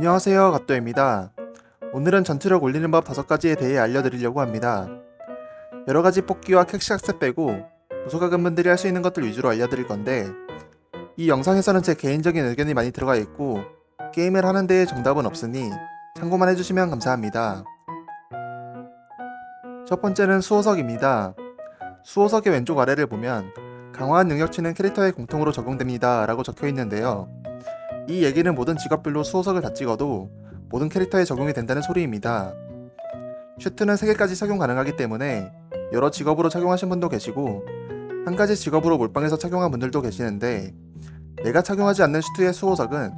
안녕하세요 갓도입니다. 오늘은 전투력 올리는 법 5가지에 대해 알려드리려고 합니다. 여러가지 뽑기와 캐시악세 빼고 무소가금 분들이 할 수 있는 것들 위주로 알려드릴 건데 이 영상에서는 제 개인적인 의견이 많이 들어가 있고 게임을 하는 데에 정답은 없으니 참고만 해주시면 감사합니다. 첫 번째는 수호석입니다. 수호석의 왼쪽 아래를 보면 강화한 능력치는 캐릭터에 공통으로 적용됩니다 라고 적혀 있는데요. 이 얘기는 모든 직업별로 수호석을 다 찍어도 모든 캐릭터에 적용이 된다는 소리입니다. 슈트는 3개까지 착용 가능하기 때문에 여러 직업으로 착용하신 분도 계시고 한 가지 직업으로 몰빵해서 착용한 분들도 계시는데 내가 착용하지 않는 슈트의 수호석은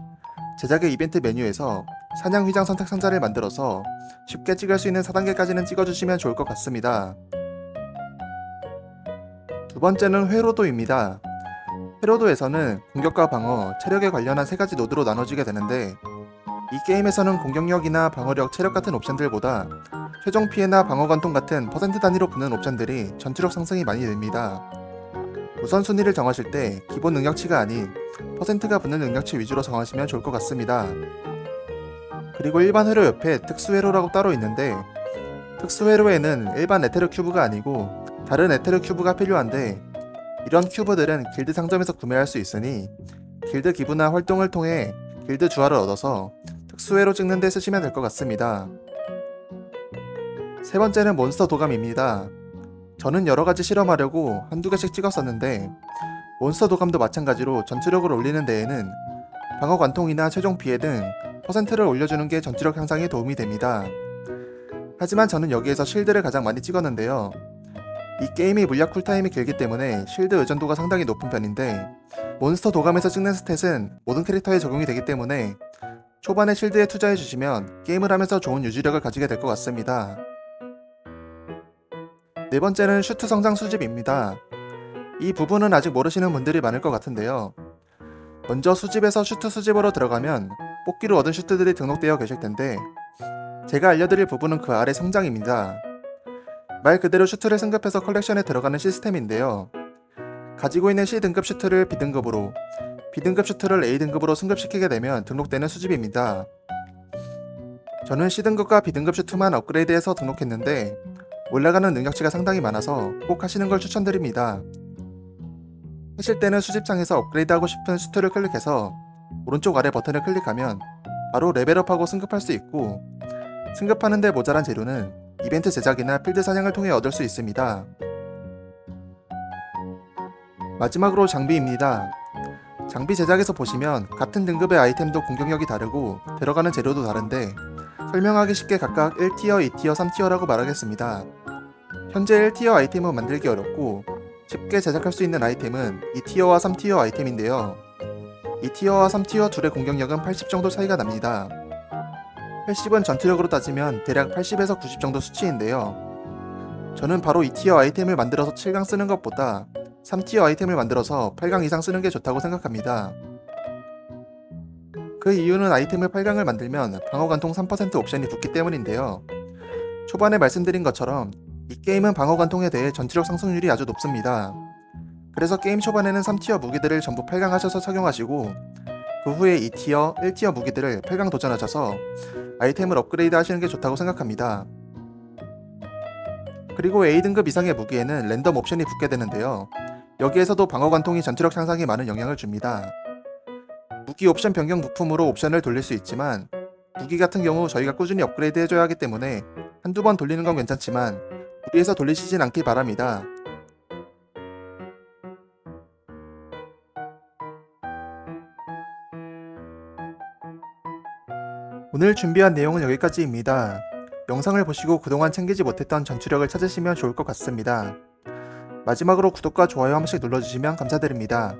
제작의 이벤트 메뉴에서 사냥 휘장 선택 상자를 만들어서 쉽게 찍을 수 있는 4단계까지는 찍어주시면 좋을 것 같습니다. 두 번째는 회로도입니다. 회로도에서는 공격과 방어, 체력에 관련한 세 가지 노드로 나눠지게 되는데 이 게임에서는 공격력이나 방어력, 체력 같은 옵션들보다 최종 피해나 방어 관통 같은 퍼센트 단위로 붙는 옵션들이 전투력 상승이 많이 됩니다. 우선순위를 정하실 때 기본 능력치가 아닌 퍼센트가 붙는 능력치 위주로 정하시면 좋을 것 같습니다. 그리고 일반 회로 옆에 특수 회로라고 따로 있는데 특수 회로에는 일반 에테르 큐브가 아니고 다른 에테르 큐브가 필요한데 이런 큐브들은 길드 상점에서 구매할 수 있으니 길드 기부나 활동을 통해 길드 주화를 얻어서 특수회로 찍는 데 쓰시면 될 것 같습니다. 세 번째는 몬스터 도감입니다. 저는 여러 가지 실험하려고 한두 개씩 찍었었는데 몬스터 도감도 마찬가지로 전투력을 올리는 데에는 방어 관통이나 최종 피해 등 퍼센트를 올려주는 게 전투력 향상에 도움이 됩니다. 하지만 저는 여기에서 실드를 가장 많이 찍었는데요. 이 게임이 물약 쿨타임이 길기 때문에 실드 의존도가 상당히 높은 편인데 몬스터 도감에서 찍는 스탯은 모든 캐릭터에 적용이 되기 때문에 초반에 실드에 투자해 주시면 게임을 하면서 좋은 유지력을 가지게 될 것 같습니다. 네 번째는 슈트 성장 수집입니다. 이 부분은 아직 모르시는 분들이 많을 것 같은데요. 먼저 수집에서 슈트 수집으로 들어가면 뽑기로 얻은 슈트들이 등록되어 계실 텐데 제가 알려드릴 부분은 그 아래 성장입니다. 말 그대로 슈트를 승급해서 컬렉션에 들어가는 시스템인데요. 가지고 있는 C등급 슈트를 B등급으로, B등급 슈트를 A등급으로 승급시키게 되면 등록되는 수집입니다. 저는 C등급과 B등급 슈트만 업그레이드해서 등록했는데 올라가는 능력치가 상당히 많아서 꼭 하시는 걸 추천드립니다. 하실 때는 수집창에서 업그레이드하고 싶은 슈트를 클릭해서 오른쪽 아래 버튼을 클릭하면 바로 레벨업하고 승급할 수 있고 승급하는데 모자란 재료는 이벤트 제작이나 필드 사냥을 통해 얻을 수 있습니다. 마지막으로 장비입니다. 장비 제작에서 보시면 같은 등급의 아이템도 공격력이 다르고 들어가는 재료도 다른데 설명하기 쉽게 각각 1티어, 2티어, 3티어라고 말하겠습니다. 현재 1티어 아이템은 만들기 어렵고 쉽게 제작할 수 있는 아이템은 2티어와 3티어 아이템인데요. 2티어와 3티어 둘의 공격력은 80 정도 차이가 납니다. 80은 전투력으로 따지면 대략 80에서 90 정도 수치인데요. 저는 바로 2티어 아이템을 만들어서 7강 쓰는 것보다 3티어 아이템을 만들어서 8강 이상 쓰는 게 좋다고 생각합니다. 그 이유는 아이템을 8강을 만들면 방어 관통 3% 옵션이 붙기 때문인데요. 초반에 말씀드린 것처럼 이 게임은 방어 관통에 대해 전투력 상승률이 아주 높습니다. 그래서 게임 초반에는 3티어 무기들을 전부 8강 하셔서 착용하시고 그 후에 2티어, 1티어 무기들을 8강 도전하셔서 아이템을 업그레이드 하시는 게 좋다고 생각합니다. 그리고 A등급 이상의 무기에는 랜덤 옵션이 붙게 되는데요. 여기에서도 방어 관통이 전투력 향상에 많은 영향을 줍니다. 무기 옵션 변경 부품으로 옵션을 돌릴 수 있지만 무기 같은 경우 저희가 꾸준히 업그레이드 해줘야 하기 때문에 한두 번 돌리는 건 괜찮지만 무리해서 돌리시진 않길 바랍니다. 오늘 준비한 내용은 여기까지입니다. 영상을 보시고 그동안 챙기지 못했던 전투력을 찾으시면 좋을 것 같습니다. 마지막으로 구독과 좋아요 한 번씩 눌러주시면 감사드립니다.